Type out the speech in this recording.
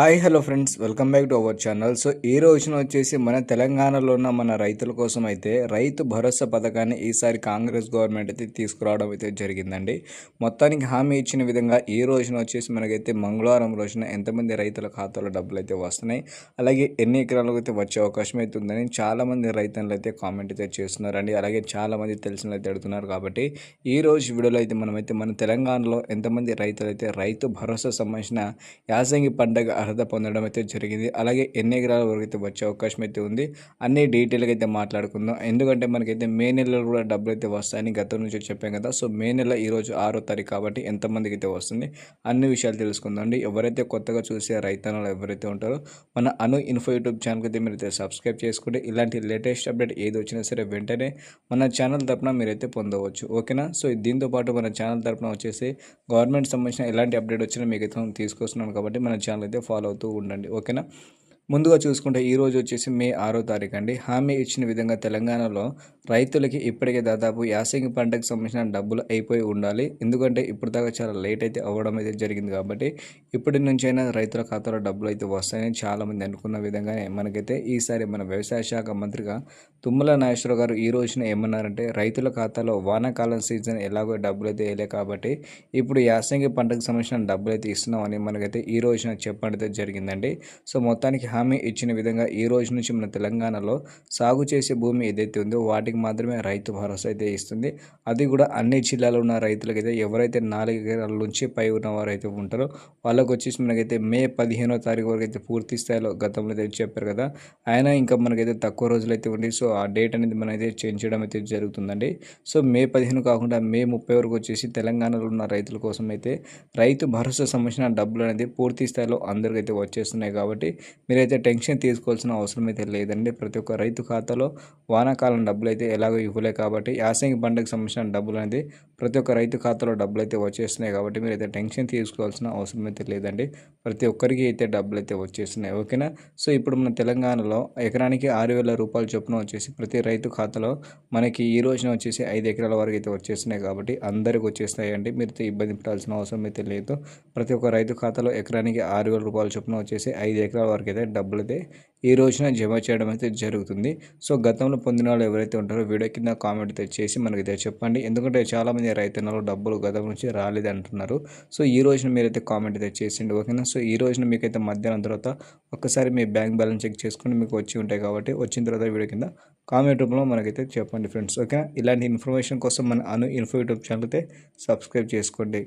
Hi hello friends. Welcome back to our channel. So ఈ రోజున వచ్చేసి మన తెలంగాణలో ఉన్న మన రైతుల కోసం అయితే రైతు భరోసా పథకాన్ని ఈసారి కాంగ్రెస్ గవర్నమెంట్ అయితే తీసుకురావడం అయితే జరిగిందండి. మొత్తానికి హామీ ఇచ్చిన విధంగా ఈ రోజున వచ్చేసి మనకైతే మంగళవారం రోజున ఎంతమంది రైతుల ఖాతాలో డబ్బులు అయితే వస్తున్నాయి. అలాగే ఎన్ని ఎకరాలకు అయితే వచ్చే అవకాశం అయితే ఉందని చాలామంది రైతులు అయితే కామెంట్ అయితే చేస్తున్నారండి. అలాగే చాలామంది తెలిసిన అయితే అడుగుతున్నారు కాబట్టి ఈ రోజు వీడియోలో అయితే మనమైతే మన తెలంగాణలో ఎంతమంది రైతులు అయితే రైతు భరోసా సంబంధించిన యాసంగి పండగ అర్హత పొందడం అయితే జరిగింది. అలాగే ఎన్ని ఎకరాల వరకు అయితే వచ్చే అవకాశం అయితే ఉంది అన్ని డీటెయిల్గా అయితే మాట్లాడుకుందాం. ఎందుకంటే మనకైతే మే నెలలో కూడా డబ్బులు అయితే వస్తాయని గతం నుంచి చెప్పాం కదా. సో మే నెల ఈరోజు ఆరో తారీఖు కాబట్టి ఎంతమందికి అయితే వస్తుంది అన్ని విషయాలు తెలుసుకుందండి ఎవరైతే కొత్తగా చూసే రైతన్నలు ఎవరైతే ఉంటారో మన అను ఇన్ఫో యూట్యూబ్ ఛానల్కి అయితే మీరైతే సబ్స్క్రైబ్ చేసుకుంటే ఇలాంటి లేటెస్ట్ అప్డేట్ ఏది వచ్చినా సరే వెంటనే మన ఛానల్ తరపున మీరైతే పొందవచ్చు. ఓకేనా? సో దీంతో పాటు మన ఛానల్ తరపున వచ్చేసి గవర్నమెంట్ సంబంధించిన ఎలాంటి అప్డేట్ వచ్చినా మీకు అయితే తీసుకొస్తున్నాను కాబట్టి మన ఛానల్ అయితే ఫాలో అవుతూ ఉండండి ఓకేనా? ముందుగా చూసుకుంటే ఈరోజు వచ్చేసి మే ఆరో తారీఖు అండి. హామీ ఇచ్చిన విధంగా తెలంగాణలో రైతులకి ఇప్పటికే దాదాపు యాసంగి పంటకు సంబంధించిన డబ్బులు అయిపోయి ఉండాలి. ఎందుకంటే ఇప్పుడు దాకా చాలా లేట్ అయితే అవ్వడం అయితే జరిగింది కాబట్టి ఇప్పటి నుంచైనా రైతుల ఖాతాలో డబ్బులు అయితే వస్తాయని చాలామంది అనుకున్న విధంగానే మనకైతే ఈసారి మన వ్యవసాయ శాఖ మంత్రిగా తుమ్మల నాగేశ్వరరావు గారు ఈ రోజున ఏమన్నారంటే రైతుల ఖాతాలో వానాకాలం సీజన్ ఎలాగో డబ్బులు అయితే వేయలే కాబట్టి ఇప్పుడు యాసంగి పంటకు సంబంధించిన డబ్బులు అయితే ఇస్తున్నామని మనకైతే ఈ రోజున చెప్పడం అయితే జరిగిందండి. సో మొత్తానికి హామీ ఇచ్చిన విధంగా ఈ రోజు నుంచి మన తెలంగాణలో సాగు చేసే భూమి ఏదైతే ఉందో వాటికి మాత్రమే రైతు భరోసా అయితే ఇస్తుంది. అది కూడా అన్ని జిల్లాలో ఉన్న రైతులకైతే ఎవరైతే నాలుగు ఎకరాల నుంచి పై ఉన్నవారు అయితే ఉంటారో వాళ్ళకు వచ్చేసి మనకైతే మే పదిహేనో తారీఖు వరకు అయితే పూర్తి స్థాయిలో గతంలో అయితే చెప్పారు కదా ఆయన ఇంకా మనకైతే తక్కువ రోజులు అయితే ఉంది. సో ఆ డేట్ అనేది మనం అయితే చేంజ్ చేయడం అయితే జరుగుతుందండి. సో మే పదిహేను కాకుండా మే ముప్పై వరకు వచ్చేసి తెలంగాణలో ఉన్న రైతుల కోసం అయితే రైతు భరోసా సంబంధించిన డబ్బులు అనేది పూర్తి స్థాయిలో అందరికైతే వచ్చేస్తున్నాయి కాబట్టి మీరైతే టెన్షన్ తీసుకోవాల్సిన అవసరం అయితే లేదండి. ప్రతి ఒక్క రైతు ఖాతాలో వానాకాలం డబ్బులు అయితే ఎలాగో ఇవ్వలే కాబట్టి యాసంగి పంటకు సంబంధించిన డబ్బులు అనేది ప్రతి ఒక్క రైతు ఖాతాలో డబ్బులు అయితే వచ్చేస్తున్నాయి కాబట్టి మీరు అయితే టెన్షన్ తీసుకోవాల్సిన అవసరం అయితే లేదండి. ప్రతి ఒక్కరికి అయితే డబ్బులు అయితే వచ్చేస్తున్నాయి. ఓకేనా? సో ఇప్పుడు మన తెలంగాణలో ఎకరానికి ఆరు వేల రూపాయల చొప్పున వచ్చేసి ప్రతి రైతు ఖాతాలో మనకి ఈ రోజున వచ్చేసి ఐదు ఎకరాల వరకు అయితే వచ్చేస్తున్నాయి కాబట్టి అందరికి వచ్చేస్తాయండి అండి మీరు ఇబ్బంది పడాల్సిన అవసరం అయితే లేదు. ప్రతి ఒక్క రైతు ఖాతాలో ఎకరానికి ఆరు వేల రూపాయల చొప్పున వచ్చేసి ఐదు ఎకరాల వరకు అయితే డబ్బులు అయితే ఈ రోజున జమ చేయడం అయితే జరుగుతుంది. సో గతంలో పొందిన వాళ్ళు ఎవరైతే ఉంటారో వీడియో కింద కామెంట్ అయితే చేసి మనకి అయితే చెప్పండి ఎందుకంటే చాలామంది రైతన్నలు డబ్బులు గతం నుంచి రాలేదు అంటున్నారు సో ఈ రోజున మీరైతే కామెంట్ అయితే చేసిండి. ఓకేనా? సో ఈ రోజున మీకైతే మధ్యాహ్నం తర్వాత ఒక్కసారి మీ బ్యాంక్ బ్యాలెన్స్ చెక్ చేసుకుని మీకు వచ్చి ఉంటాయి కాబట్టి వచ్చిన తర్వాత వీడియో కింద కామెంట్ రూపంలో మనకైతే చెప్పండి ఫ్రెండ్స్. ఓకేనా? ఇలాంటి ఇన్ఫర్మేషన్ కోసం మన అను ఇన్ఫో యూట్యూబ్ ఛానల్ అయితే సబ్స్క్రైబ్ చేసుకోండి.